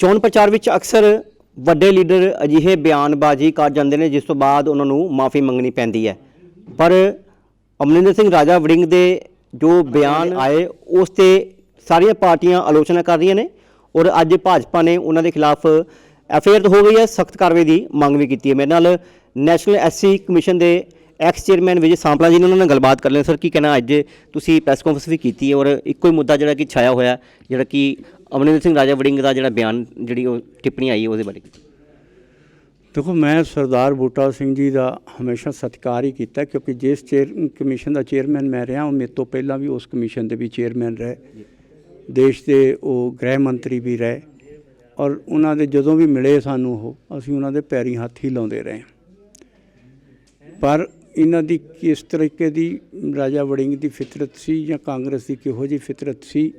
ਚੋਣ ਪ੍ਰਚਾਰ ਵਿੱਚ ਅਕਸਰ ਵੱਡੇ ਲੀਡਰ ਅਜਿਹੇ ਬਿਆਨਬਾਜ਼ੀ ਕਰ ਜਾਂਦੇ ਨੇ, ਜਿਸ ਤੋਂ ਬਾਅਦ ਉਹਨਾਂ ਨੂੰ ਮਾਫੀ ਮੰਗਣੀ ਪੈਂਦੀ ਹੈ। ਪਰ ਅਮਰਿੰਦਰ ਸਿੰਘ ਰਾਜਾ ਵੜਿੰਗ ਦੇ ਜੋ ਬਿਆਨ ਆਏ, ਉਸ ਤੇ ਸਾਰੀਆਂ ਪਾਰਟੀਆਂ ਆਲੋਚਨਾ ਕਰ ਰਹੀਆਂ ਨੇ ਔਰ ਅੱਜ ਭਾਜਪਾ ਨੇ ਉਹਨਾਂ ਦੇ ਖਿਲਾਫ ਐਫਆਈਆਰ ਹੋ ਗਈ ਹੈ, ਸਖਤ ਕਾਰਵਾਈ ਦੀ ਮੰਗ ਵੀ ਕੀਤੀ ਹੈ। ਮੇਰੇ ਨਾਲ ਨੈਸ਼ਨਲ ਐਸਸੀ ਕਮਿਸ਼ਨ ਦੇ ਐਕਸ ਚੇਅਰਮੈਨ ਵਿਜੇ ਸਾਂਪਲਾ ਜੀ ਨੇ ਉਹਨਾਂ ਨਾਲ ਗੱਲਬਾਤ ਕਰ ਲਈ। ਸਰ, ਕੀ ਕਹਿਣਾ? ਅੱਜ ਤੁਸੀਂ ਪ੍ਰੈਸ ਕਾਨਫਰੰਸ ਵੀ ਕੀਤੀ ਹੈ ਔਰ ਇੱਕੋ ਹੀ ਮੁੱਦਾ ਜਿਹੜਾ ਕਿ ਛਾਇਆ ਹੋਇਆ, ਜਿਹੜਾ ਕਿ ਅਮਰਿੰਦਰ ਸਿੰਘ ਰਾਜਾ ਵੜਿੰਗ ਦਾ ਜਿਹੜਾ ਬਿਆਨ, ਜਿਹੜੀ ਉਹ ਟਿੱਪਣੀ ਆਈ ਉਹਦੇ ਬਾਰੇ। ਦੇਖੋ, ਮੈਂ ਸਰਦਾਰ ਬੂਟਾ ਸਿੰਘ ਜੀ ਦਾ ਹਮੇਸ਼ਾ ਸਤਿਕਾਰ ਹੀ ਕੀਤਾ, ਕਿਉਂਕਿ ਜਿਸ ਚੇਅਰ ਕਮਿਸ਼ਨ ਦਾ ਚੇਅਰਮੈਨ ਮੈਂ ਰਿਹਾ, ਉਹ ਮੇਰੇ ਤੋਂ ਪਹਿਲਾਂ ਵੀ ਉਸ ਕਮਿਸ਼ਨ ਦੇ ਵੀ ਚੇਅਰਮੈਨ ਰਹੇ। ਦੇਸ਼ ਦੇ ਉਹ ਗ੍ਰਹਿ ਮੰਤਰੀ ਵੀ ਰਹੇ। ਔਰ ਉਹਨਾਂ ਦੇ ਜਦੋਂ ਵੀ ਮਿਲੇ ਸਾਨੂੰ ਉਹ, ਅਸੀਂ ਉਹਨਾਂ ਦੇ ਪੈਰੀ ਹੱਥ ਹੀ ਲਾਉਂਦੇ ਰਹੇ। ਪਰ ਇਹਨਾਂ ਦੀ ਕਿਸ ਤਰੀਕੇ ਦੀ ਰਾਜਾ ਵੜਿੰਗ ਦੀ ਫਿਤਰਤ ਸੀ ਜਾਂ ਕਾਂਗਰਸ ਦੀ ਕਿਹੋ ਜਿਹੀ ਫਿਤਰਤ ਸੀ?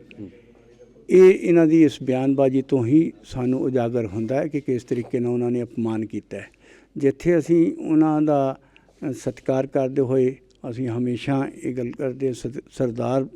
ਇਹ ਇਹਨਾਂ ਦੀ ਇਸ ਬਿਆਨਬਾਜ਼ੀ ਤੋਂ ਹੀ ਸਾਨੂੰ ਉਜਾਗਰ ਹੁੰਦਾ ਹੈ ਕਿ ਕਿਸ ਤਰੀਕੇ ਨਾਲ ਉਹਨਾਂ ਨੇ ਅਪਮਾਨ ਕੀਤਾ ਹੈ। ਜਿੱਥੇ ਅਸੀਂ ਉਹਨਾਂ ਦਾ ਸਤਿਕਾਰ ਕਰਦੇ ਹੋਏ ਅਸੀਂ ਹਮੇਸ਼ਾ ਇਹ ਗੱਲ ਕਰਦੇ ਹਾਂ, ਸਤ- ਸਰਦਾਰ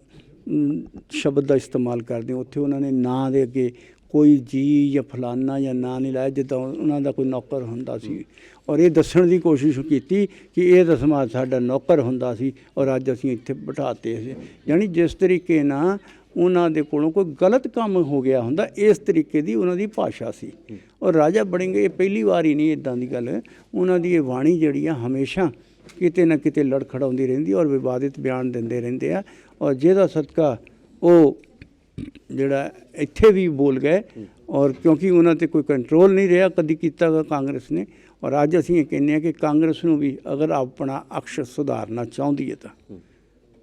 ਸ਼ਬਦ ਦਾ ਇਸਤੇਮਾਲ ਕਰਦੇ ਉੱਥੇ ਉਹਨਾਂ ਨੇ ਨਾਂ ਦੇ ਅੱਗੇ ਕੋਈ ਜੀ ਜਾਂ ਫਲਾਨਾ ਜਾਂ ਨਾਂ ਨਹੀਂ ਲਾਇਆ ਜਿੱਦਾਂ ਉਹਨਾਂ ਦਾ ਕੋਈ ਨੌਕਰ ਹੁੰਦਾ ਸੀ। ਔਰ ਇਹ ਦੱਸਣ ਦੀ ਕੋਸ਼ਿਸ਼ ਕੀਤੀ ਕਿ ਇਹ ਦਸਮਾ ਸਾਡਾ ਨੌਕਰ ਹੁੰਦਾ ਸੀ ਔਰ ਅੱਜ ਅਸੀਂ ਇੱਥੇ ਬਿਠਾਤੇ ਸੀ। ਯਾਨੀ ਜਿਸ ਤਰੀਕੇ ਨਾਲ ਉਹਨਾਂ ਦੇ ਕੋਲੋਂ ਕੋਈ ਗਲਤ ਕੰਮ ਹੋ ਗਿਆ ਹੁੰਦਾ, ਇਸ ਤਰੀਕੇ ਦੀ ਉਹਨਾਂ ਦੀ ਭਾਸ਼ਾ ਸੀ। ਔਰ ਰਾਜਾ ਬੜਿੰਗ ਇਹ ਪਹਿਲੀ ਵਾਰ ਹੀ ਨਹੀਂ ਇਦਾਂ ਦੀ ਗੱਲ, ਉਹਨਾਂ ਦੀ ਇਹ ਬਾਣੀ ਜਿਹੜੀ ਆ ਹਮੇਸ਼ਾ ਕਿਤੇ ਨਾ ਕਿਤੇ ਲੜਖੜਾਉਂਦੀ ਰਹਿੰਦੀ ਔਰ ਵਿਵਾਦਿਤ ਬਿਆਨ ਦਿੰਦੇ ਰਹਿੰਦੇ ਆ। ਔਰ ਜਿਹਦਾ ਸਦਕਾ ਉਹ ਜਿਹੜਾ ਇੱਥੇ ਵੀ ਬੋਲ ਗਏ ਔਰ ਕਿਉਂਕਿ ਉਹਨਾਂ ਤੇ ਕੋਈ ਕੰਟਰੋਲ ਨਹੀਂ ਰਿਹਾ, ਕਦੀ ਕੀਤਾ ਗਾ ਕਾਂਗਰਸ ਨੇ। ਔਰ ਅੱਜ ਅਸੀਂ ਇਹ ਕਹਿੰਦੇ ਆ ਕਿ ਕਾਂਗਰਸ ਨੂੰ ਵੀ ਅਗਰ ਆਪਣਾ ਅਕਸ਼ ਸੁਧਾਰਨਾ ਚਾਹੁੰਦੀ ਹੈ ਤਾਂ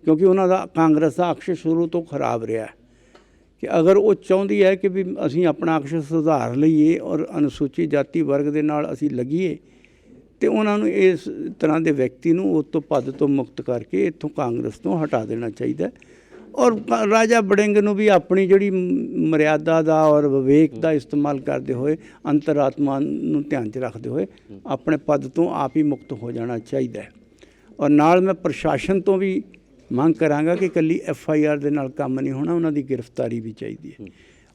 ਕਿਉਂਕਿ ਉਹਨਾਂ ਦਾ ਕਾਂਗਰਸ ਦਾ ਅਕਸ਼ ਸ਼ੁਰੂ ਤੋਂ ਖਰਾਬ ਰਿਹਾ ਹੈ ਕਿ ਅਗਰ ਉਹ ਚਾਹੁੰਦੀ ਹੈ ਕਿ ਵੀ ਅਸੀਂ ਆਪਣਾ ਅਕਸ਼ ਸੁਧਾਰ ਲਈਏ ਔਰ ਅਨੁਸੂਚਿਤ ਜਾਤੀ ਵਰਗ ਦੇ ਨਾਲ ਅਸੀਂ ਲੱਗੀਏ ਤੇ ਉਹਨਾਂ ਨੂੰ ਇਸ ਤਰ੍ਹਾਂ ਦੇ ਵਿਅਕਤੀ ਨੂੰ ਉਸ ਤੋਂ ਪਦ ਤੋਂ ਮੁਕਤ ਕਰਕੇ ਇੱਥੋਂ ਕਾਂਗਰਸ ਤੋਂ ਹਟਾ ਦੇਣਾ ਚਾਹੀਦਾ ਹੈ। ਔਰ ਰਾਜਾ ਬੜਿੰਗ ਨੂੰ ਵੀ ਆਪਣੀ ਜਿਹੜੀ ਮਰਿਆਦਾ ਦਾ ਔਰ ਵਿਵੇਕ ਦਾ ਇਸਤੇਮਾਲ ਕਰਦੇ ਹੋਏ, ਅੰਤਰਾਤਮਾ ਨੂੰ ਧਿਆਨ 'ਚ ਰੱਖਦੇ ਹੋਏ ਆਪਣੇ ਪਦ ਤੋਂ ਆਪ ਹੀ ਮੁਕਤ ਹੋ ਜਾਣਾ ਚਾਹੀਦਾ ਹੈ। ਔਰ ਨਾਲ ਮੈਂ ਪ੍ਰਸ਼ਾਸਨ ਤੋਂ ਵੀ ਮੰਗ ਕਰਾਂਗਾ ਕਿ ਇਕੱਲੀ ਐਫ ਆਈ ਆਰ ਦੇ ਨਾਲ ਕੰਮ ਨਹੀਂ ਹੋਣਾ, ਉਹਨਾਂ ਦੀ ਗ੍ਰਿਫਤਾਰੀ ਵੀ ਚਾਹੀਦੀ ਹੈ।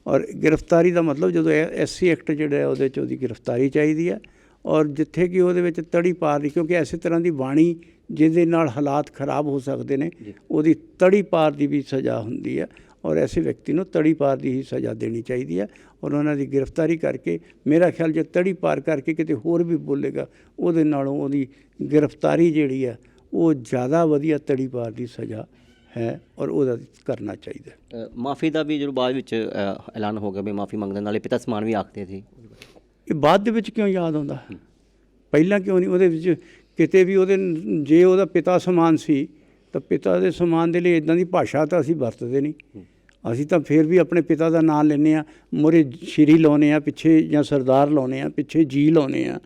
ਔਰ ਗ੍ਰਿਫਤਾਰੀ ਦਾ ਮਤਲਬ ਜਦੋਂ ਐਸ ਸੀ ਐਕਟ ਜਿਹੜਾ ਹੈ, ਉਹਦੇ 'ਚ ਉਹਦੀ ਗ੍ਰਿਫਤਾਰੀ ਚਾਹੀਦੀ ਹੈ। ਔਰ ਜਿੱਥੇ ਕਿ ਉਹਦੇ ਵਿੱਚ ਤੜੀ ਪਾਰ ਦੀ ਕਿਉਂਕਿ ਐਸੇ ਤਰ੍ਹਾਂ ਦੀ ਬਾਣੀ ਜਿਹਦੇ ਨਾਲ ਹਾਲਾਤ ਖਰਾਬ ਹੋ ਸਕਦੇ ਨੇ ਉਹਦੀ ਤੜੀ ਪਾਰ ਦੀ ਵੀ ਸਜ਼ਾ ਹੁੰਦੀ ਹੈ ਔਰ ਐਸੇ ਵਿਅਕਤੀ ਨੂੰ ਤੜੀ ਪਾਰ ਦੀ ਹੀ ਸਜ਼ਾ ਦੇਣੀ ਚਾਹੀਦੀ ਹੈ ਔਰ ਉਹਨਾਂ ਦੀ ਗ੍ਰਿਫਤਾਰੀ ਕਰਕੇ ਮੇਰਾ ਖਿਆਲ ਜੇ ਤੜੀ ਪਾਰ ਕਰਕੇ ਕਿਤੇ ਹੋਰ ਵੀ ਬੋਲੇਗਾ ਉਹਦੇ ਨਾਲੋਂ ਉਹਦੀ ਗ੍ਰਿਫਤਾਰੀ ਜਿਹੜੀ ਹੈ ਉਹ ਜ਼ਿਆਦਾ ਵਧੀਆ ਤੜੀ ਪਾਰ ਦੀ ਸਜ਼ਾ ਹੈ ਔਰ ਉਹਦਾ ਕਰਨਾ ਚਾਹੀਦਾ। ਮਾਫੀ ਦਾ ਵੀ ਜਦੋਂ ਬਾਅਦ ਵਿੱਚ ਐਲਾਨ ਹੋ ਗਿਆ ਵੀ ਮਾਫੀ ਮੰਗਦੇ ਨਾਲੇ ਪਿਤਾ ਸਮਾਨ ਵੀ ਆਖਦੇ ਸੀ। ਇਹ ਬਾਅਦ ਦੇ ਵਿੱਚ ਕਿਉਂ ਯਾਦ ਆਉਂਦਾ? ਪਹਿਲਾਂ ਕਿਉਂ ਨਹੀਂ? ਉਹਦੇ ਵਿੱਚ ਕਿਤੇ ਵੀ ਉਹਦੇ ਜੇ ਉਹਦਾ ਪਿਤਾ ਸਮਾਨ ਸੀ ਤਾਂ ਪਿਤਾ ਦੇ ਸਮਾਨ ਦੇ ਲਈ ਇਦਾਂ ਦੀ ਭਾਸ਼ਾ ਤਾਂ ਅਸੀਂ ਵਰਤਦੇ ਨਹੀਂ। ਅਸੀਂ ਤਾਂ ਫਿਰ ਵੀ ਆਪਣੇ ਪਿਤਾ ਦਾ ਨਾਮ ਲੈਂਦੇ ਆ ਮੋਰੇ ਸ਼੍ਰੀ ਲਾਉਨੇ ਆ ਪਿੱਛੇ ਜਾਂ ਸਰਦਾਰ ਲਾਉਨੇ ਆ ਪਿੱਛੇ ਜੀ ਲਾਉਨੇ ਆ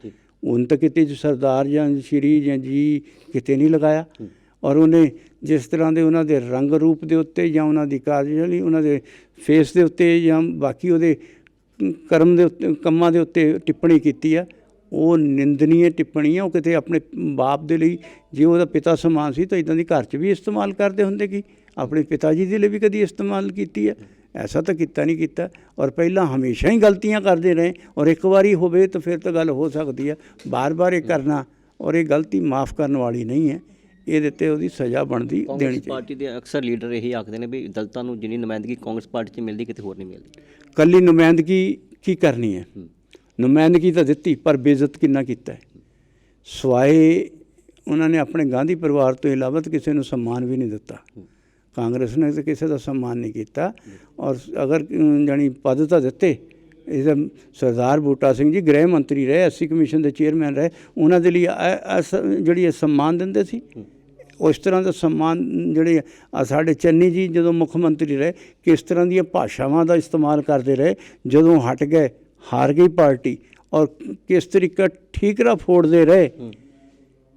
ਹੁਣ ਤਾਂ ਕਿਤੇ ਸਰਦਾਰ ਜਾਂ ਸ਼੍ਰੀ ਜਾਂ ਜੀ ਕਿਤੇ ਨਹੀਂ ਲਗਾਇਆ। ਔਰ ਉਹਨੇ ਜਿਸ ਤਰ੍ਹਾਂ ਦੇ ਉਹਨਾਂ ਦੇ ਰੰਗ ਰੂਪ ਦੇ ਉੱਤੇ ਜਾਂ ਉਹਨਾਂ ਦੀ ਕਾਰਜਸ਼ੈਲੀ ਉਹਨਾਂ ਦੇ ਫੇਸ ਦੇ ਉੱਤੇ ਜਾਂ ਬਾਕੀ ਉਹਦੇ ਕਰਮ ਦੇ ਉੱਤੇ ਕੰਮਾਂ ਦੇ ਉੱਤੇ ਟਿੱਪਣੀ ਕੀਤੀ ਆ ਉਹ ਨਿੰਦਨੀय ਟਿੱਪਣੀ ਆ ਉਹ ਕਿਤੇ ਆਪਣੇ ਬਾਪ ਦੇ ਲਈ ਜੇ ਉਹਦਾ ਪਿਤਾ ਸਮਾਨ ਸੀ ਤਾਂ ਇਦਾਂ ਦੀ ਘਰ 'ਚ ਵੀ ਇਸਤੇਮਾਲ ਕਰਦੇ ਹੁੰਦੇ ਕੀ? ਆਪਣੇ ਪਿਤਾ ਜੀ ਦੇ ਲਈ ਵੀ ਕਦੀ ਇਸਤੇਮਾਲ ਕੀਤੀ ਹੈ? ਐਸਾ ਤਾਂ ਕੀਤਾ ਨਹੀਂ ਕੀਤਾ। ਔਰ ਪਹਿਲਾਂ ਹਮੇਸ਼ਾ ਹੀ ਗਲਤੀਆਂ ਕਰਦੇ ਰਹੇ। ਔਰ ਇੱਕ ਵਾਰੀ ਹੋਵੇ ਤਾਂ ਫਿਰ ਤਾਂ ਗੱਲ ਹੋ ਸਕਦੀ ਹੈ। ਬਾਰ-ਬਾਰ ਇਹ ਕਰਨਾ ਔਰ ਇਹ ਗਲਤੀ ਮਾਫ ਕਰਨ ਵਾਲੀ ਨਹੀਂ ਹੈ। ਇਹਦੇ ਤੇ ਉਹਦੀ ਸਜ਼ਾ ਬਣਦੀ ਦੇਣੀ ਚਾਹੀਦੀ ਪਾਰਟੀ ਦੇ ਅਕਸਰ ਲੀਡਰ ਇਹੀ ਆਖਦੇ ਨੇ ਵੀ ਦਲਤਾਂ ਨੂੰ ਜਿੰਨੀ ਨੁਮਾਇੰਦਗੀ ਕਾਂਗਰਸ ਪਾਰਟੀ 'ਚ ਮਿਲਦੀ ਕਿਤੇ ਹੋਰ ਨਹੀਂ ਮਿਲਦੀ। ਕੱਲੀ ਨੁਮਾਇੰਦਗੀ ਕੀ ਕਰਨੀ ਹੈ। ਨੁਮਾਇੰਦਗੀ ਤਾਂ ਦਿੱਤੀ ਪਰ ਬੇਇੱਜ਼ਤ ਕਿੰਨਾ ਕੀਤਾ ਸਵਾਏ ਉਹਨਾਂ ਨੇ ਆਪਣੇ ਗਾਂਧੀ ਪਰਿਵਾਰ ਤੋਂ ਇਲਾਵਾ ਤਾਂ ਕਿਸੇ ਨੂੰ ਸਨਮਾਨ ਵੀ ਨਹੀਂ ਦਿੱਤਾ। ਕਾਂਗਰਸ ਨੇ ਤਾਂ ਕਿਸੇ ਦਾ ਸਨਮਾਨ ਨਹੀਂ ਕੀਤਾ। ਔਰ ਅਗਰ ਅਮ, ਜਾਣੀ ਪਦ ਤਾਂ ਦਿੱਤੇ ਇਹਦਾ ਸਰਦਾਰ ਬੂਟਾ ਸਿੰਘ ਜੀ ਗ੍ਰਹਿ ਮੰਤਰੀ ਰਹੇ ਐਸਸੀ ਕਮਿਸ਼ਨ ਦੇ ਚੇਅਰਮੈਨ ਰਹੇ ਉਹਨਾਂ ਦੇ ਲਈ ਇਹ- ਜਿਹੜੀ ਇਹ ਸਨਮਾਨ ਦਿੰਦੇ ਸੀ ਉਸ ਤਰ੍ਹਾਂ ਦਾ ਸਨਮਾਨ ਜਿਹੜੇ ਸਾਡੇ ਚੰਨੀ ਜੀ ਜਦੋਂ ਮੁੱਖ ਮੰਤਰੀ ਰਹੇ ਕਿਸ ਤਰ੍ਹਾਂ ਦੀਆਂ ਭਾਸ਼ਾਵਾਂ ਦਾ ਇਸਤੇਮਾਲ ਕਰਦੇ ਰਹੇ ਜਦੋਂ ਹਟ ਗਏ ਹਾਰ ਗਈ ਪਾਰਟੀ ਔਰ ਕਿਸ ਤਰੀਕਾ ਠੀਕਰਾ ਫੋੜਦੇ ਰਹੇ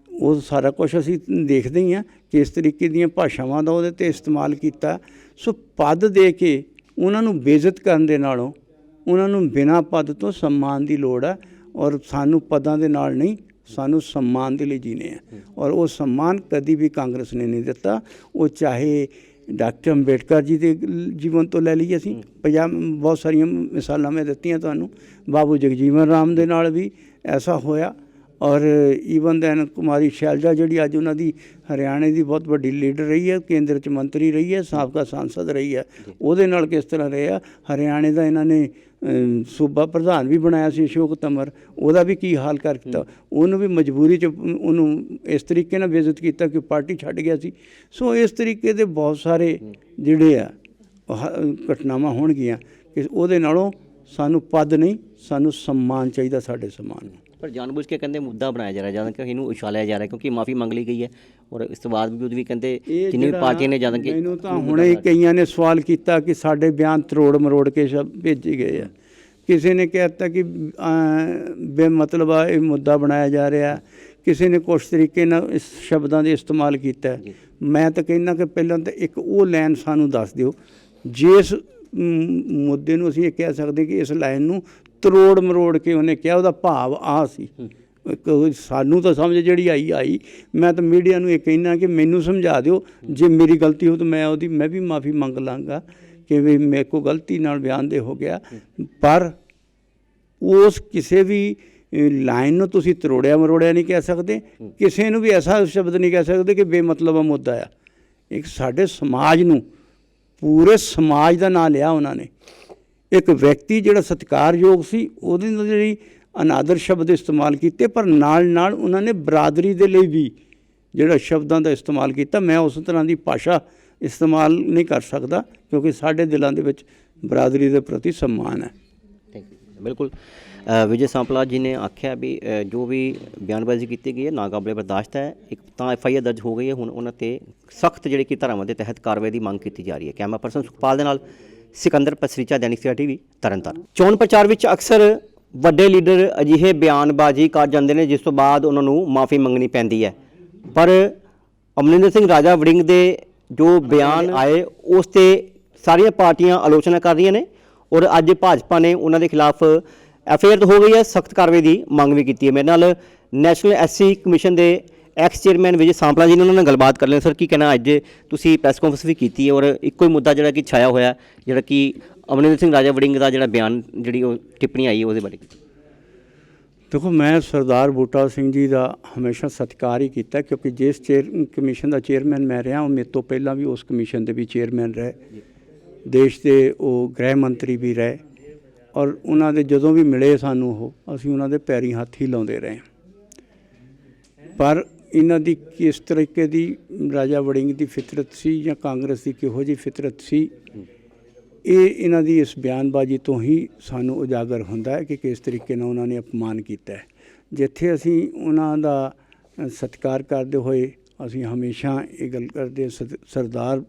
ਉਹ ਸਾਰਾ ਕੁਝ ਅਸੀਂ ਦੇਖਦੇ ਹੀ ਆ ਕਿਸ ਤਰੀਕੇ ਦੀਆਂ ਭਾਸ਼ਾਵਾਂ ਦਾ ਉਹਦੇ ਤੇ ਇਸਤੇਮਾਲ ਕੀਤਾ। ਸੋ ਪਦ ਦੇ ਕੇ ਉਹਨਾਂ ਨੂੰ ਬੇਇੱਜ਼ਤ ਕਰਨ ਦੇ ਨਾਲੋਂ ਉਹਨਾਂ ਨੂੰ ਬਿਨਾਂ ਪਦ ਤੋਂ ਸਨਮਾਨ ਦੀ ਲੋੜ ਹੈ ਔਰ ਸਾਨੂੰ ਪਦਾਂ ਦੇ ਨਾਲ ਨਹੀਂ ਸਾਨੂੰ ਸਨਮਾਨ ਦੇ ਲਈ ਜੀਣੇ ਆ। ਔਰ ਉਹ ਸਨਮਾਨ ਕਦੀ ਵੀ ਕਾਂਗਰਸ ਨੇ ਨਹੀਂ ਦਿੱਤਾ। ਉਹ ਚਾਹੇ ਡਾਕਟਰ ਅੰਬੇਡਕਰ ਜੀ ਦੇ ਜੀਵਨ ਤੋਂ ਲੈ ਲਈ ਅਸੀਂ ਪੰਜਾਬ ਬਹੁਤ ਸਾਰੀਆਂ ਮਿਸਾਲਾਂ ਮੈਂ ਦਿੱਤੀਆਂ ਤੁਹਾਨੂੰ। ਬਾਬੂ ਜਗਜੀਵਨ ਰਾਮ ਦੇ ਨਾਲ ਵੀ ਐਸਾ ਹੋਇਆ। ਔਰ ਈਵਨ ਦੈਨ ਕੁਮਾਰੀ ਸ਼ੈਲਜਾ ਜਿਹੜੀ ਅੱਜ ਉਹਨਾਂ ਦੀ ਹਰਿਆਣੇ ਦੀ ਬਹੁਤ ਵੱਡੀ ਲੀਡਰ ਰਹੀ ਹੈ ਕੇਂਦਰ ਚ ਮੰਤਰੀ ਰਹੀ ਹੈ ਸਾਬਕਾ ਸਾਂਸਦ ਰਹੀ ਹੈ। ਉਹਦੇ ਨਾਲ ਕਿਸ ਤਰ੍ਹਾਂ ਰਿਹਾ? ਹਰਿਆਣੇ ਦਾ ਇਹਨਾਂ ਨੇ ਸੂਬਾ ਪ੍ਰਧਾਨ ਵੀ ਬਣਾਇਆ ਸੀ ਅਸ਼ੋਕ ਤਮਰ ਉਹਦਾ ਵੀ ਕੀ ਹਾਲ ਕਰ ਦਿੱਤਾ। ਉਹਨੂੰ ਵੀ ਮਜਬੂਰੀ ਚ ਉਹਨੂੰ ਇਸ ਤਰੀਕੇ ਨਾਲ ਬੇਇੱਜ਼ਤ ਕੀਤਾ ਕਿ ਪਾਰਟੀ ਛੱਡ ਗਿਆ ਸੀ। ਸੋ ਇਸ ਤਰੀਕੇ ਦੇ ਬਹੁਤ ਸਾਰੇ ਜਿਹੜੇ ਆ ਘਟਨਾਵਾਂ ਹੋਣਗੀਆਂ ਕਿ ਉਹਦੇ ਨਾਲੋਂ ਸਾਨੂੰ ਪਦ ਨਹੀਂ ਸਾਨੂੰ ਸਨਮਾਨ ਚਾਹੀਦਾ ਸਾਡੇ ਸਨਮਾਨ ਨੂੰ। ਪਰ ਜਾਣਬੁੱਝ ਕੇ ਕਹਿੰਦੇ ਮੁੱਦਾ ਬਣਾਇਆ ਜਾ ਰਿਹਾ ਜਾਂ ਕਿ ਇਹਨੂੰ ਉਛਾਲਿਆ ਜਾ ਰਿਹਾ ਕਿਉਂਕਿ ਮਾਫੀ ਮੰਗ ਲਈ ਗਈ ਹੈ। ਔਰ ਇਸ ਤੋਂ ਬਾਅਦ ਵੀ ਵੀ ਕਹਿੰਦੇ ਜਿੰਨੀ ਵੀ ਪਾਰਟੀਆਂ ਨੇ ਜਾਂ ਕਿ ਮੈਨੂੰ ਤਾਂ ਹੁਣੇ ਹੀ ਕਈਆਂ ਨੇ ਸਵਾਲ ਕੀਤਾ ਕਿ ਸਾਡੇ ਬਿਆਨ ਤਰੋੜ ਮਰੋੜ ਕੇ ਸ਼ਬ ਭੇਜੇ ਗਏ ਆ। ਕਿਸੇ ਨੇ ਕਹਿਤਾ ਕਿ ਬੇਮਤਲਬ ਆ ਇਹ ਮੁੱਦਾ ਬਣਾਇਆ ਜਾ ਰਿਹਾ। ਕਿਸੇ ਨੇ ਕੁਛ ਤਰੀਕੇ ਨਾਲ ਇਸ ਸ਼ਬਦਾਂ ਦੇ ਇਸਤੇਮਾਲ ਕੀਤਾ। ਮੈਂ ਤਾਂ ਕਹਿੰਦਾ ਕਿ ਪਹਿਲਾਂ ਤਾਂ ਇੱਕ ਉਹ ਲਾਈਨ ਸਾਨੂੰ ਦੱਸ ਦਿਓ। ਜਿਸ ਮੁੱਦੇ ਨੂੰ ਅਸੀਂ ਇਹ ਕਹਿ ਸਕਦੇ ਕਿ ਇਸ ਲਾਈਨ ਨੂੰ ਤਰੋੜ ਮਰੋੜ ਕੇ ਉਹਨੇ ਕਿਹਾ ਉਹਦਾ ਭਾਵ ਆ ਸੀ। ਕੋਈ ਸਾਨੂੰ ਤਾਂ ਸਮਝ ਜਿਹੜੀ ਆਈ ਆਈ। ਮੈਂ ਤਾਂ ਮੀਡੀਆ ਨੂੰ ਇਹ ਕਹਿਣਾ ਕਿ ਮੈਨੂੰ ਸਮਝਾ ਦਿਓ ਜੇ ਮੇਰੀ ਗਲਤੀ ਹੋ ਤਾਂ ਮੈਂ ਉਹਦੀ ਮੈਂ ਵੀ ਮਾਫੀ ਮੰਗ ਲਾਂਗਾ ਕਿ ਵੀ ਮੇਰੇ ਕੋ ਗਲਤੀ ਨਾਲ ਬਿਆਨ ਦੇ ਹੋ ਗਿਆ। ਪਰ ਉਸ ਕਿਸੇ ਵੀ ਲਾਈਨ ਨੂੰ ਤੁਸੀਂ ਤਰੋੜਿਆ ਮਰੋੜਿਆ ਨਹੀਂ ਕਹਿ ਸਕਦੇ। ਕਿਸੇ ਨੂੰ ਵੀ ਐਸਾ ਸ਼ਬਦ ਨਹੀਂ ਕਹਿ ਸਕਦੇ ਕਿ ਬੇਮਤਲਬ ਆ ਮੁੱਦਾ ਆ। ਇੱਕ ਸਾਡੇ ਸਮਾਜ ਨੂੰ ਪੂਰੇ ਸਮਾਜ ਦਾ ਨਾਂ ਲਿਆ ਉਹਨਾਂ ਨੇ। ਇੱਕ ਵਿਅਕਤੀ ਜਿਹੜਾ ਸਤਿਕਾਰਯੋਗ ਸੀ, ਉਹਦੇ ਨਾਲ ਜਿਹੜੀ ਅਨਾਦਰ ਸ਼ਬਦ ਇਸਤੇਮਾਲ ਕੀਤੇ, ਪਰ ਨਾਲ ਨਾਲ ਉਹਨਾਂ ਨੇ ਬਰਾਦਰੀ ਦੇ ਲਈ ਵੀ ਜਿਹੜਾ ਸ਼ਬਦਾਂ ਦਾ ਇਸਤੇਮਾਲ ਕੀਤਾ। ਮੈਂ ਉਸ ਤਰ੍ਹਾਂ ਦੀ ਭਾਸ਼ਾ ਇਸਤੇਮਾਲ ਨਹੀਂ ਕਰ ਸਕਦਾ, ਕਿਉਂਕਿ ਸਾਡੇ ਦਿਲਾਂ ਦੇ ਵਿੱਚ ਬਰਾਦਰੀ ਦੇ ਪ੍ਰਤੀ ਸਨਮਾਨ ਹੈ। ਥੈਂਕ ਯੂ ਬਿਲਕੁਲ। ਵਿਜੇ ਸਾਂਪਲਾ ਜੀ ਨੇ ਆਖਿਆ ਵੀ ਜੋ ਵੀ ਬਿਆਨਬਾਜ਼ੀ ਕੀਤੀ ਗਈ ਹੈ, ਨਾਕਾਬਲੇ ਬਰਦਾਸ਼ਤ ਹੈ। ਇੱਕ ਤਾਂ ਐਫ ਆਈ ਆਰ ਦਰਜ ਹੋ ਗਈ ਹੈ, ਹੁਣ ਉਹਨਾਂ ਤੇ ਸਖਤ ਜਿਹੜੀ ਕਿ ਧਾਰਾਵਾਂ ਦੇ ਤਹਿਤ ਕਾਰਵਾਈ ਦੀ ਮੰਗ ਕੀਤੀ ਜਾ ਰਹੀ ਹੈ। ਕੈਮਰਾ ਪਰਸਨ ਸੁਖਪਾਲ ਦੇ ਨਾਲ ਸਿਕੰਦਰ ਪਸਰੀਚਾ ਦੈਨਿਕ ਸਵੇਰਾ ਟੀਵੀ ਤਰਨਤਾਰਨ। ਚੋਣ ਪ੍ਰਚਾਰ ਵਿੱਚ ਅਕਸਰ ਵੱਡੇ ਲੀਡਰ ਅਜਿਹੇ ਬਿਆਨਬਾਜ਼ੀ ਕਰ ਜਾਂਦੇ ਨੇ ਜਿਸ ਤੋਂ ਬਾਅਦ ਉਹਨਾਂ ਨੂੰ ਮਾਫੀ ਮੰਗਣੀ ਪੈਂਦੀ ਹੈ। ਪਰ ਅਮਰਿੰਦਰ ਸਿੰਘ ਰਾਜਾ ਵੜਿੰਗ ਦੇ ਜੋ ਬਿਆਨ ਆਏ ਉਸ ਤੇ ਸਾਰੀਆਂ ਪਾਰਟੀਆਂ ਆਲੋਚਨਾ ਕਰ ਰਹੀਆਂ ਨੇ ਔਰ ਅੱਜ ਭਾਜਪਾ ਨੇ ਉਹਨਾਂ ਦੇ ਖਿਲਾਫ ਐਫ ਆਈ ਆਰ ਹੋ ਗਈ ਹੈ ਸਖਤ ਕਾਰਵਾਈ ਦੀ ਮੰਗ ਵੀ ਕੀਤੀ ਹੈ। ਮੇਰੇ ਨਾਲ ਨੈਸ਼ਨਲ ਐਸਸੀ ਕਮਿਸ਼ਨ ਦੇ ਐਕਸ ਚੇਅਰਮੈਨ ਵਿਜੇ ਸਾਂਪਲਾ ਜੀ ਨੇ ਉਹਨਾਂ ਨਾਲ ਗੱਲਬਾਤ ਕਰ ਲਈ। ਸਰ, ਕੀ ਕਹਿਣਾ ਅੱਜ? ਤੁਸੀਂ ਪ੍ਰੈਸ ਕਾਨਫਰੰਸ ਵੀ ਕੀਤੀ ਹੈ ਔਰ ਇੱਕੋ ਹੀ ਮੁੱਦਾ ਜਿਹੜਾ ਕਿ ਛਾਇਆ ਹੋਇਆ, ਜਿਹੜਾ ਕਿ ਅਮਰਿੰਦਰ ਸਿੰਘ ਰਾਜਾ ਵੜਿੰਗ ਦਾ ਜਿਹੜਾ ਬਿਆਨ, ਜਿਹੜੀ ਉਹ ਟਿੱਪਣੀ ਆਈ ਉਹਦੇ ਬਾਰੇ। ਦੇਖੋ, ਮੈਂ ਸਰਦਾਰ ਬੂਟਾ ਸਿੰਘ ਜੀ ਦਾ ਹਮੇਸ਼ਾ ਸਤਿਕਾਰ ਹੀ ਕੀਤਾ ਕਿਉਂਕਿ ਜਿਸ ਚੇਅਰ ਕਮਿਸ਼ਨ ਦਾ ਚੇਅਰਮੈਨ ਮੈਂ ਰਿਹਾ, ਉਹ ਮੇਰੇ ਤੋਂ ਪਹਿਲਾਂ ਵੀ ਉਸ ਕਮਿਸ਼ਨ ਦੇ ਵੀ ਚੇਅਰਮੈਨ ਰਹੇ। ਦੇਸ਼ ਦੇ ਉਹ ਗ੍ਰਹਿ ਮੰਤਰੀ ਵੀ ਰਹੇ ਔਰ ਉਹਨਾਂ ਦੇ ਜਦੋਂ ਵੀ ਮਿਲੇ ਸਾਨੂੰ ਉਹ, ਅਸੀਂ ਉਹਨਾਂ ਦੇ ਪੈਰੀ ਹੱਥ ਹੀ ਲਾਉਂਦੇ ਰਹੇ। ਪਰ ਇਹਨਾਂ ਦੀ ਕਿਸ ਤਰੀਕੇ ਦੀ ਰਾਜਾ ਵੜਿੰਗ ਦੀ ਫਿਤਰਤ ਸੀ ਜਾਂ ਕਾਂਗਰਸ ਦੀ ਕਿਹੋ ਜਿਹੀ ਫਿਤਰਤ ਸੀ? ਇਹ ਇਹਨਾਂ ਦੀ ਇਸ ਬਿਆਨਬਾਜ਼ੀ ਤੋਂ ਹੀ ਸਾਨੂੰ ਉਜਾਗਰ ਹੁੰਦਾ ਹੈ ਕਿ ਕਿਸ ਤਰੀਕੇ ਨਾਲ ਉਹਨਾਂ ਨੇ ਅਪਮਾਨ ਕੀਤਾ ਹੈ। ਜਿੱਥੇ ਅਸੀਂ ਉਹਨਾਂ ਦਾ ਸਤਿਕਾਰ ਕਰਦੇ ਹੋਏ ਅਸੀਂ ਹਮੇਸ਼ਾ ਇਹ ਗੱਲ ਕਰਦੇ ਹਾਂ, ਸਤ- ਸਰਦਾਰ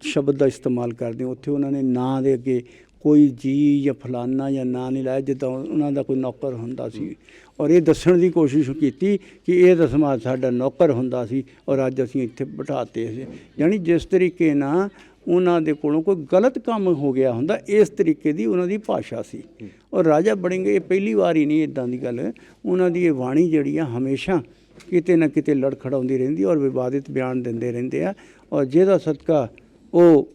ਸ਼ਬਦ ਦਾ ਇਸਤੇਮਾਲ ਕਰਦੇ ਹਾਂ, ਉੱਥੇ ਉਹਨਾਂ ਨੇ ਨਾਂ ਦੇ ਅੱਗੇ ਕੋਈ ਜੀ ਜਾਂ ਫਲਾਨਾ ਜਾਂ ਨਾਂ ਨਹੀਂ ਲਾਇਆ ਜਿੱਦਾਂ ਉਹਨਾਂ ਦਾ ਕੋਈ ਨੌਕਰ ਹੁੰਦਾ ਸੀ। ਔਰ ਇਹ ਦੱਸਣ ਦੀ ਕੋਸ਼ਿਸ਼ ਕੀਤੀ ਕਿ ਇਹ ਤਾਂ ਸਮਾਜ ਸਾਡਾ ਨੌਕਰ ਹੁੰਦਾ ਸੀ ਔਰ ਅੱਜ ਅਸੀਂ ਇੱਥੇ ਬਿਠਾਤੇ ਸੀ। ਯਾਨੀ ਜਿਸ ਤਰੀਕੇ ਨਾਲ ਉਹਨਾਂ ਦੇ ਕੋਲੋਂ ਕੋਈ ਗਲਤ ਕੰਮ ਹੋ ਗਿਆ ਹੁੰਦਾ, ਇਸ ਤਰੀਕੇ ਦੀ ਉਹਨਾਂ ਦੀ ਭਾਸ਼ਾ ਸੀ। ਔਰ ਰਾਜਾ ਬੜਿੰਗੇ, ਇਹ ਪਹਿਲੀ ਵਾਰ ਹੀ ਨਹੀਂ ਇਦਾਂ ਦੀ ਗੱਲ। ਉਹਨਾਂ ਦੀ ਇਹ ਬਾਣੀ ਜਿਹੜੀ ਆ, ਹਮੇਸ਼ਾ ਕਿਤੇ ਨਾ ਕਿਤੇ ਲੜਖੜਾਉਂਦੀ ਰਹਿੰਦੀ ਔਰ ਵਿਵਾਦਿਤ ਬਿਆਨ ਦਿੰਦੇ ਰਹਿੰਦੇ ਆ। ਔਰ ਜਿਹਦਾ ਸਦਕਾ ਉਹ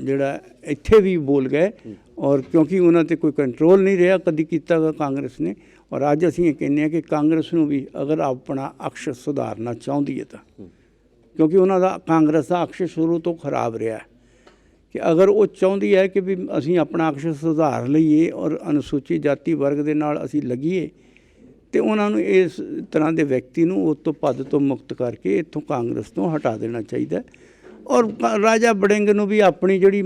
ਜਿਹੜਾ ਇੱਥੇ ਵੀ ਬੋਲ ਗਏ ਔਰ ਕਿਉਂਕਿ ਉਹਨਾਂ ਤੇ ਕੋਈ ਕੰਟਰੋਲ ਨਹੀਂ ਰਿਹਾ, ਕਦੀ ਕੀਤਾ ਗਾ ਕਾਂਗਰਸ ਨੇ। ਔਰ ਅੱਜ ਅਸੀਂ ਇਹ ਕਹਿੰਦੇ ਆ ਕਿ ਕਾਂਗਰਸ ਨੂੰ ਵੀ ਅਗਰ ਆਪਣਾ ਅਕਸ਼ ਸੁਧਾਰਨਾ ਚਾਹੁੰਦੀ ਹੈ ਤਾਂ ਕਿਉਂਕਿ ਉਹਨਾਂ ਦਾ ਕਾਂਗਰਸ ਦਾ ਅਕਸ਼ ਸ਼ੁਰੂ ਤੋਂ ਖਰਾਬ ਰਿਹਾ ਕਿ ਅਗਰ ਉਹ ਚਾਹੁੰਦੀ ਹੈ ਕਿ ਵੀ ਅਸੀਂ ਆਪਣਾ ਅਕਸ਼ ਸੁਧਾਰ ਲਈਏ ਔਰ ਅਨੁਸੂਚਿਤ ਜਾਤੀ ਵਰਗ ਦੇ ਨਾਲ ਅਸੀਂ ਲੱਗੀਏ ਤੇ ਉਹਨਾਂ ਨੂੰ ਇਸ ਤਰ੍ਹਾਂ ਦੇ ਵਿਅਕਤੀ ਨੂੰ ਉਸ ਤੋਂ ਪਦ ਤੋਂ ਮੁਕਤ ਕਰਕੇ ਇੱਥੋਂ ਕਾਂਗਰਸ ਤੋਂ ਹਟਾ ਦੇਣਾ ਚਾਹੀਦਾ ਹੈ। ਔਰ ਰਾਜਾ ਬੜਿੰਗ ਨੂੰ ਵੀ ਆਪਣੀ ਜਿਹੜੀ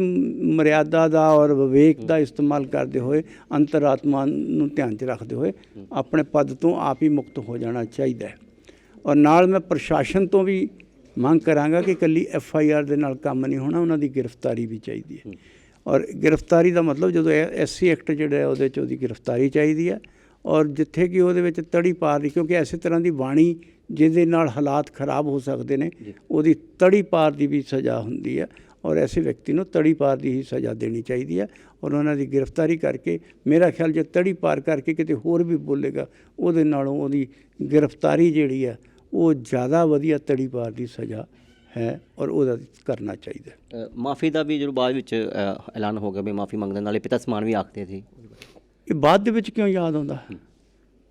ਮਰਿਆਦਾ ਦਾ ਔਰ ਵਿਵੇਕ ਦਾ ਇਸਤੇਮਾਲ ਕਰਦੇ ਹੋਏ, ਅੰਤਰਾਤਮਾ ਨੂੰ ਧਿਆਨ 'ਚ ਰੱਖਦੇ ਹੋਏ ਆਪਣੇ ਪਦ ਤੋਂ ਆਪ ਹੀ ਮੁਕਤ ਹੋ ਜਾਣਾ ਚਾਹੀਦਾ ਹੈ। ਔਰ ਨਾਲ ਮੈਂ ਪ੍ਰਸ਼ਾਸਨ ਤੋਂ ਵੀ ਮੰਗ ਕਰਾਂਗਾ ਕਿ ਇਕੱਲੀ ਐਫ ਆਈ ਆਰ ਦੇ ਨਾਲ ਕੰਮ ਨਹੀਂ ਹੋਣਾ, ਉਹਨਾਂ ਦੀ ਗ੍ਰਿਫਤਾਰੀ ਵੀ ਚਾਹੀਦੀ ਹੈ। ਔਰ ਗ੍ਰਿਫਤਾਰੀ ਦਾ ਮਤਲਬ ਜਦੋਂ ਐਸ ਸੀ ਐਕਟ ਜਿਹੜਾ ਉਹਦੇ 'ਚ ਉਹਦੀ ਗ੍ਰਿਫਤਾਰੀ ਚਾਹੀਦੀ ਹੈ। ਔਰ ਜਿੱਥੇ ਕਿ ਉਹਦੇ ਵਿੱਚ ਤੜੀ ਪਾਰ ਨਹੀਂ ਕਿਉਂਕਿ ਐਸੇ ਤਰ੍ਹਾਂ ਦੀ ਬਾਣੀ ਜਿਹਦੇ ਨਾਲ ਹਾਲਾਤ ਖਰਾਬ ਹੋ ਸਕਦੇ ਨੇ ਉਹਦੀ ਤੜੀ ਪਾਰ ਦੀ ਵੀ ਸਜ਼ਾ ਹੁੰਦੀ ਹੈ ਔਰ ਐਸੇ ਵਿਅਕਤੀ ਨੂੰ ਤੜੀ ਪਾਰ ਦੀ ਹੀ ਸਜ਼ਾ ਦੇਣੀ ਚਾਹੀਦੀ ਹੈ ਔਰ ਉਹਨਾਂ ਦੀ ਗ੍ਰਿਫਤਾਰੀ ਕਰਕੇ ਮੇਰਾ ਖਿਆਲ ਜੇ ਤੜੀ ਪਾਰ ਕਰਕੇ ਕਿਤੇ ਹੋਰ ਵੀ ਬੋਲੇਗਾ ਉਹਦੇ ਨਾਲੋਂ ਉਹਦੀ ਗ੍ਰਿਫਤਾਰੀ ਜਿਹੜੀ ਹੈ ਉਹ ਜ਼ਿਆਦਾ ਵਧੀਆ ਤੜੀ ਪਾਰ ਦੀ ਸਜ਼ਾ ਹੈ ਔਰ ਉਹਦਾ ਕਰਨਾ ਚਾਹੀਦਾ। ਮਾਫੀ ਦਾ ਵੀ ਜਦੋਂ ਬਾਅਦ ਵਿੱਚ ਐਲਾਨ ਹੋ ਗਿਆ ਵੀ ਮਾਫੀ ਮੰਗਦੇ ਨਾਲੇ ਪਿਤਾ ਸਮਾਨ ਵੀ ਆਖਦੇ ਸੀ। ਇਹ ਬਾਅਦ ਦੇ ਵਿੱਚ ਕਿਉਂ ਯਾਦ ਆਉਂਦਾ?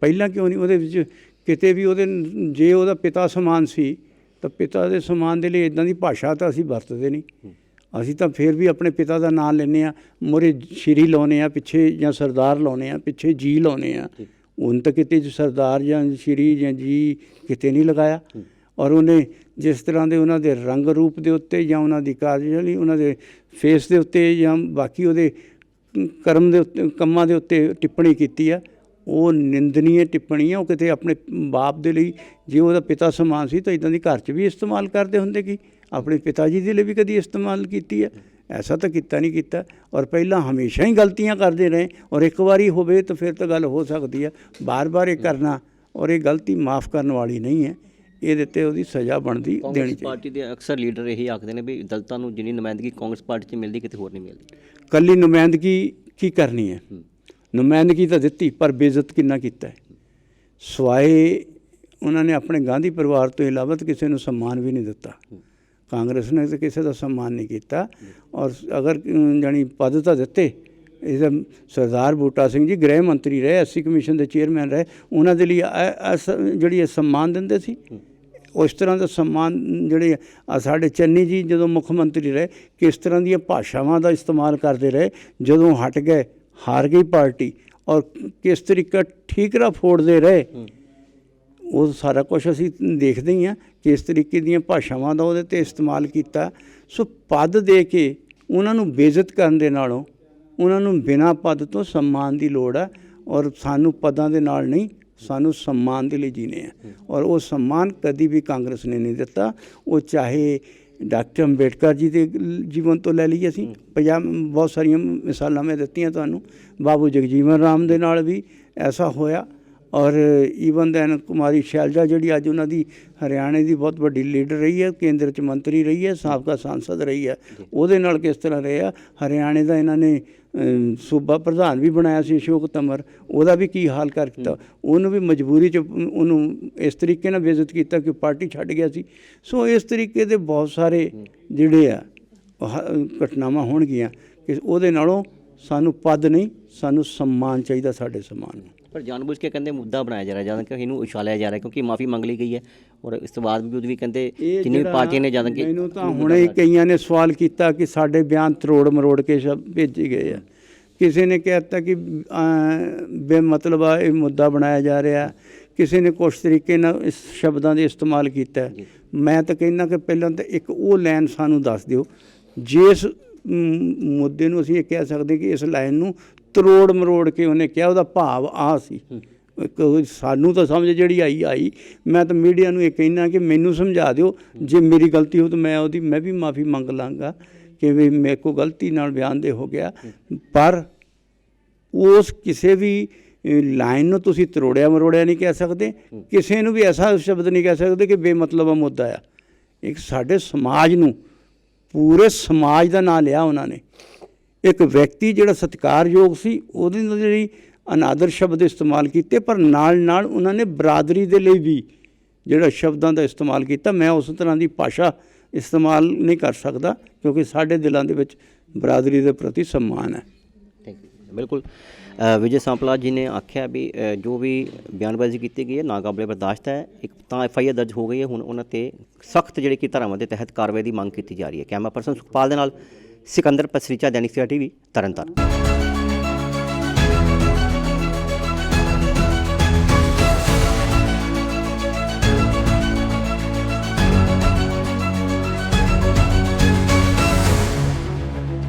ਪਹਿਲਾਂ ਕਿਉਂ ਨਹੀਂ? ਉਹਦੇ ਵਿੱਚ ਕਿਤੇ ਵੀ ਉਹਦੇ ਜੇ ਉਹਦਾ ਪਿਤਾ ਸਮਾਨ ਸੀ ਤਾਂ ਪਿਤਾ ਦੇ ਸਮਾਨ ਦੇ ਲਈ ਇਦਾਂ ਦੀ ਭਾਸ਼ਾ ਤਾਂ ਅਸੀਂ ਵਰਤਦੇ ਨਹੀਂ। ਅਸੀਂ ਤਾਂ ਫਿਰ ਵੀ ਆਪਣੇ ਪਿਤਾ ਦਾ ਨਾਮ ਲੈਂਦੇ ਆ ਮੋਰੇ ਸ਼੍ਰੀ ਲਾਉਨੇ ਆ ਪਿੱਛੇ ਜਾਂ ਸਰਦਾਰ ਲਾਉਨੇ ਆ ਪਿੱਛੇ ਜੀ ਲਾਉਨੇ ਆ ਹੁਣ ਤਾਂ ਕਿਤੇ ਜ- ਸਰਦਾਰ ਜਾਂ ਸ਼੍ਰੀ ਜਾਂ ਜੀ ਕਿਤੇ ਨਹੀਂ ਲਗਾਇਆ। ਔਰ ਉਹਨੇ ਜਿਸ ਤਰ੍ਹਾਂ ਦੇ ਉਹਨਾਂ ਦੇ ਰੰਗ ਰੂਪ ਦੇ ਉੱਤੇ ਜਾਂ ਉਹਨਾਂ ਦੀ ਕਾਰਜਸ਼ੈਲੀ ਉਹਨਾਂ ਦੇ ਫੇਸ ਦੇ ਉੱਤੇ ਜਾਂ ਬਾਕੀ ਉਹਦੇ ਕਰਮ ਦੇ ਉੱਤੇ ਕੰਮਾਂ ਦੇ ਉੱਤੇ ਟਿੱਪਣੀ ਕੀਤੀ ਆ ਉਹ ਨਿੰਦਨੀय ਟਿੱਪਣੀ ਆ ਉਹ ਕਿਤੇ ਆਪਣੇ ਬਾਪ ਦੇ ਲਈ ਜੇ ਉਹਦਾ ਪਿਤਾ ਸਮਾਨ ਸੀ ਤਾਂ ਇਦਾਂ ਦੀ ਘਰ 'ਚ ਵੀ ਇਸਤੇਮਾਲ ਕਰਦੇ ਹੁੰਦੇ ਕੀ? ਆਪਣੇ ਪਿਤਾ ਜੀ ਦੇ ਲਈ ਵੀ ਕਦੀ ਇਸਤੇਮਾਲ ਕੀਤੀ ਹੈ? ਐਸਾ ਤਾਂ ਕੀਤਾ ਨਹੀਂ ਕੀਤਾ। ਔਰ ਪਹਿਲਾਂ ਹਮੇਸ਼ਾ ਹੀ ਗਲਤੀਆਂ ਕਰਦੇ ਰਹੇ। ਔਰ ਇੱਕ ਵਾਰੀ ਹੋਵੇ ਤਾਂ ਫਿਰ ਤਾਂ ਗੱਲ ਹੋ ਸਕਦੀ ਹੈ ਬਾਰ-ਬਾਰ ਇਹ ਕਰਨਾ ਔਰ ਇਹ ਗਲਤੀ ਮਾਫ ਕਰਨ ਵਾਲੀ ਨਹੀਂ ਹੈ। ਇਹਦੇ ਤੇ ਉਹਦੀ ਸਜ਼ਾ ਬਣਦੀ ਦੇਣੀ ਚਾਹੀਦੀ। ਪਾਰਟੀ ਦੇ ਅਕਸਰ ਲੀਡਰ ਇਹੀ ਆਖਦੇ ਨੇ ਵੀ ਦਲਤਾਂ ਨੂੰ ਜਿੰਨੀ ਨੁਮਾਇੰਦਗੀ ਕਾਂਗਰਸ ਪਾਰਟੀ 'ਚ ਮਿਲਦੀ ਕਿਤੇ ਹੋਰ ਨਹੀਂ ਮਿਲਦੀ। ਕੱਲੀ ਨੁਮਾਇੰਦਗੀ ਕੀ ਕਰਨੀ ਹੈ। ਨੁਮਾਇੰਦਗੀ ਤਾਂ ਦਿੱਤੀ ਪਰ ਬੇਇੱਜ਼ਤ ਕਿੰਨਾ ਕੀਤਾ ਸਵਾਏ ਉਹਨਾਂ ਨੇ ਆਪਣੇ ਗਾਂਧੀ ਪਰਿਵਾਰ ਤੋਂ ਇਲਾਵਾ ਤਾਂ ਕਿਸੇ ਨੂੰ ਸਨਮਾਨ ਵੀ ਨਹੀਂ ਦਿੱਤਾ। ਕਾਂਗਰਸ ਨੇ ਤਾਂ ਕਿਸੇ ਦਾ ਸਨਮਾਨ ਨਹੀਂ ਕੀਤਾ। ਔਰ ਅਗਰ ਅਮ, ਜਾਣੀ ਪਦ ਤਾਂ ਦਿੱਤੇ ਇਹਦਾ ਸਰਦਾਰ ਬੂਟਾ ਸਿੰਘ ਜੀ ਗ੍ਰਹਿ ਮੰਤਰੀ ਰਹੇ ਐਸਸੀ ਕਮਿਸ਼ਨ ਦੇ ਚੇਅਰਮੈਨ ਰਹੇ ਉਹਨਾਂ ਦੇ ਲਈ ਇਹ- ਜਿਹੜੀ ਇਹ ਸਨਮਾਨ ਦਿੰਦੇ ਸੀ ਉਸ ਤਰ੍ਹਾਂ ਦਾ ਸਨਮਾਨ ਜਿਹੜੇ ਸਾਡੇ ਚੰਨੀ ਜੀ ਜਦੋਂ ਮੁੱਖ ਮੰਤਰੀ ਰਹੇ ਕਿਸ ਤਰ੍ਹਾਂ ਦੀਆਂ ਭਾਸ਼ਾਵਾਂ ਦਾ ਇਸਤੇਮਾਲ ਕਰਦੇ ਰਹੇ ਜਦੋਂ ਹਟ ਗਏ ਹਾਰ ਗਈ ਪਾਰਟੀ ਔਰ ਕਿਸ ਤਰੀਕਾ ਠੀਕਰਾ ਫੋੜਦੇ ਰਹੇ ਉਹ ਸਾਰਾ ਕੁਝ ਅਸੀਂ ਦੇਖਦੇ ਹੀ ਆ ਕਿ ਇਸ ਤਰੀਕੇ ਦੀਆਂ ਭਾਸ਼ਾਵਾਂ ਦਾ ਉਹਦੇ ਤੇ ਇਸਤੇਮਾਲ ਕੀਤਾ। ਸੋ ਪਦ ਦੇ ਕੇ ਉਹਨਾਂ ਨੂੰ ਬੇਇੱਜ਼ਤ ਕਰਨ ਦੇ ਨਾਲੋਂ ਉਹਨਾਂ ਨੂੰ ਬਿਨਾਂ ਪਦ ਤੋਂ ਸਨਮਾਨ ਦੀ ਲੋੜ ਹੈ ਔਰ ਸਾਨੂੰ ਪਦਾਂ ਦੇ ਨਾਲ ਨਹੀਂ ਸਾਨੂੰ ਸਨਮਾਨ ਦੇ ਲਈ ਜੀਣੇ ਆ। ਔਰ ਉਹ ਸਨਮਾਨ ਕਦੀ ਵੀ ਕਾਂਗਰਸ ਨੇ ਨਹੀਂ ਦਿੱਤਾ। ਉਹ ਚਾਹੇ ਡਾਕਟਰ ਅੰਬੇਡਕਰ ਜੀ ਦੇ ਜੀਵਨ ਤੋਂ ਲੈ ਲਈ ਅਸੀਂ। ਪੰਜਾਬ ਬਹੁਤ ਸਾਰੀਆਂ ਮਿਸਾਲਾਂ ਮੈਂ ਦਿੱਤੀਆਂ ਤੁਹਾਨੂੰ। ਬਾਬੂ ਜਗਜੀਵਨ ਰਾਮ ਦੇ ਨਾਲ ਵੀ ਐਸਾ ਹੋਇਆ। ਔਰ ਈਵਨ ਦੈਨ ਕੁਮਾਰੀ ਸ਼ੈਲਜਾ ਜਿਹੜੀ ਅੱਜ ਉਹਨਾਂ ਦੀ ਹਰਿਆਣੇ ਦੀ ਬਹੁਤ ਵੱਡੀ ਲੀਡਰ ਰਹੀ ਹੈ ਕੇਂਦਰ ਚ ਮੰਤਰੀ ਰਹੀ ਹੈ ਸਾਬਕਾ ਸੰਸਦ ਰਹੀ ਹੈ। ਉਹਦੇ ਨਾਲ ਕਿਸ ਤਰ੍ਹਾਂ ਰਿਹਾ? ਹਰਿਆਣੇ ਦਾ ਇਹਨਾਂ ਨੇ ਸੂਬਾ ਪ੍ਰਧਾਨ ਵੀ ਬਣਾਇਆ ਸੀ ਅਸ਼ੋਕ ਤਮਰ ਉਹਦਾ ਵੀ ਕੀ ਹਾਲ ਕਰ ਦਿੱਤਾ? ਉਹਨੂੰ ਵੀ ਮਜਬੂਰੀ ਚ ਉਹਨੂੰ ਇਸ ਤਰੀਕੇ ਨਾਲ ਬੇਇੱਜ਼ਤ ਕੀਤਾ ਕਿ ਪਾਰਟੀ ਛੱਡ ਗਿਆ ਸੀ। ਸੋ ਇਸ ਤਰੀਕੇ ਦੇ ਬਹੁਤ ਸਾਰੇ ਜਿਹੜੇ ਆ ਘਟਨਾਵਾਂ ਹੋਣਗੀਆਂ ਕਿ ਉਹਦੇ ਨਾਲੋਂ ਸਾਨੂੰ ਪਦ ਨਹੀਂ ਸਾਨੂੰ ਸਨਮਾਨ ਚਾਹੀਦਾ ਸਾਡੇ ਸਨਮਾਨ ਨੂੰ। ਪਰ ਜਾਣਬੁੱਝ ਕੇ ਕਹਿੰਦੇ ਮੁੱਦਾ ਬਣਾਇਆ ਜਾ ਰਿਹਾ ਜਦੋਂ ਕਿ ਇਹਨੂੰ ਉਛਾਲਿਆ ਜਾ ਰਿਹਾ ਕਿਉਂਕਿ ਮਾਫੀ ਮੰਗ ਲਈ ਗਈ ਹੈ। ਔਰ ਇਸ ਤੋਂ ਬਾਅਦ ਵੀ ਵੀ ਕਹਿੰਦੇ ਜਿੰਨੀ ਵੀ ਪਾਰਟੀਆਂ ਨੇ ਜਦੋਂ ਕਿ ਮੈਨੂੰ ਤਾਂ ਹੁਣੇ ਹੀ ਕਈਆਂ ਨੇ ਸਵਾਲ ਕੀਤਾ ਕਿ ਸਾਡੇ ਬਿਆਨ ਤਰੋੜ ਮਰੋੜ ਕੇ ਭੇਜੇ ਗਏ ਆ। ਕਿਸੇ ਨੇ ਕਹਿਤਾ ਕਿ ਬੇਮਤਲਬ ਆ ਇਹ ਮੁੱਦਾ ਬਣਾਇਆ ਜਾ ਰਿਹਾ। ਕਿਸੇ ਨੇ ਕੁਛ ਤਰੀਕੇ ਨਾਲ ਇਸ ਸ਼ਬਦਾਂ ਦੇ ਇਸਤੇਮਾਲ ਕੀਤਾ। ਮੈਂ ਤਾਂ ਕਹਿੰਦਾ ਕਿ ਪਹਿਲਾਂ ਤਾਂ ਇੱਕ ਉਹ ਲਾਈਨ ਸਾਨੂੰ ਦੱਸ ਦਿਓ। ਜਿਸ ਮੁੱਦੇ ਨੂੰ ਅਸੀਂ ਇਹ ਕਹਿ ਸਕਦੇ ਕਿ ਇਸ ਲਾਈਨ ਨੂੰ ਤਰੋੜ ਮਰੋੜ ਕੇ ਉਹਨੇ ਕਿਹਾ, ਉਹਦਾ ਭਾਵ ਆ ਸੀ। ਇੱਕ ਸਾਨੂੰ ਤਾਂ ਸਮਝ ਜਿਹੜੀ ਆਈ ਆਈ। ਮੈਂ ਤਾਂ ਮੀਡੀਆ ਨੂੰ ਇਹ ਕਹਿਣਾ ਕਿ ਮੈਨੂੰ ਸਮਝਾ ਦਿਓ, ਜੇ ਮੇਰੀ ਗਲਤੀ ਹੋ ਤਾਂ ਮੈਂ ਉਹਦੀ, ਮੈਂ ਵੀ ਮਾਫੀ ਮੰਗ ਲਾਂਗਾ ਕਿ ਵੀ ਮੇਰੇ ਕੋ ਗਲਤੀ ਨਾਲ ਬਿਆਨ ਦੇ ਹੋ ਗਿਆ। ਪਰ ਉਸ ਕਿਸੇ ਵੀ ਲਾਈਨ ਨੂੰ ਤੁਸੀਂ ਤਰੋੜਿਆ ਮਰੋੜਿਆ ਨਹੀਂ ਕਹਿ ਸਕਦੇ। ਕਿਸੇ ਨੂੰ ਵੀ ਐਸਾ ਸ਼ਬਦ ਨਹੀਂ ਕਹਿ ਸਕਦੇ ਕਿ ਬੇਮਤਲਬ ਮੁੱਦਾ ਆ। ਇੱਕ ਸਾਡੇ ਸਮਾਜ ਨੂੰ, ਪੂਰੇ ਸਮਾਜ ਦਾ ਨਾਂ ਲਿਆ ਉਹਨਾਂ ਨੇ। ਇੱਕ ਵਿਅਕਤੀ ਜਿਹੜਾ ਸਤਿਕਾਰਯੋਗ ਸੀ ਉਹਦੇ ਨਾਲ ਜਿਹੜੀ ਅਨਾਦਰ ਸ਼ਬਦ ਇਸਤੇਮਾਲ ਕੀਤੇ ਪਰ ਨਾਲ ਨਾਲ ਉਹਨਾਂ ਨੇ ਬਰਾਦਰੀ ਦੇ ਲਈ ਵੀ ਜਿਹੜਾ ਸ਼ਬਦਾਂ ਦਾ ਇਸਤੇਮਾਲ ਕੀਤਾ। ਮੈਂ ਉਸ ਤਰ੍ਹਾਂ ਦੀ ਭਾਸ਼ਾ ਇਸਤੇਮਾਲ ਨਹੀਂ ਕਰ ਸਕਦਾ ਕਿਉਂਕਿ ਸਾਡੇ ਦਿਲਾਂ ਦੇ ਵਿੱਚ ਬਰਾਦਰੀ ਦੇ ਪ੍ਰਤੀ ਸਨਮਾਨ ਹੈ। ਥੈਂਕ ਯੂ ਬਿਲਕੁਲ। ਅ, ਵਿਜੇ ਸਾਂਪਲਾ ਜੀ ਨੇ ਆਖਿਆ ਵੀ ਜੋ ਵੀ ਬਿਆਨਬਾਜ਼ੀ ਕੀਤੀ ਗਈ ਹੈ ਨਾਕਾਬਲੇ ਬਰਦਾਸ਼ਤ ਹੈ ਇੱਕ ਤਾਂ ਐਫ ਆਈ ਆਰ ਦਰਜ ਹੋ ਗਈ ਹੈ ਹੁਣ ਉਹਨਾਂ ਤੇ ਸਖਤ ਜਿਹੜੀ ਕਿ ਧਾਰਾਵਾਂ ਦੇ ਤਹਿਤ ਕਾਰਵਾਈ ਦੀ ਮੰਗ ਕੀਤੀ ਜਾ ਰਹੀ ਹੈ। ਕੈਮਰਾ ਪਰਸਨ ਸੁਖਪਾਲ ਦੇ ਨਾਲ ਸਿਕੰਦਰ ਪਸਰੀਚਾ ਦੈਨਿਕ ਸਵੇਰਾ ਟੀਵੀ ਤਰਨਤਾਰਨ।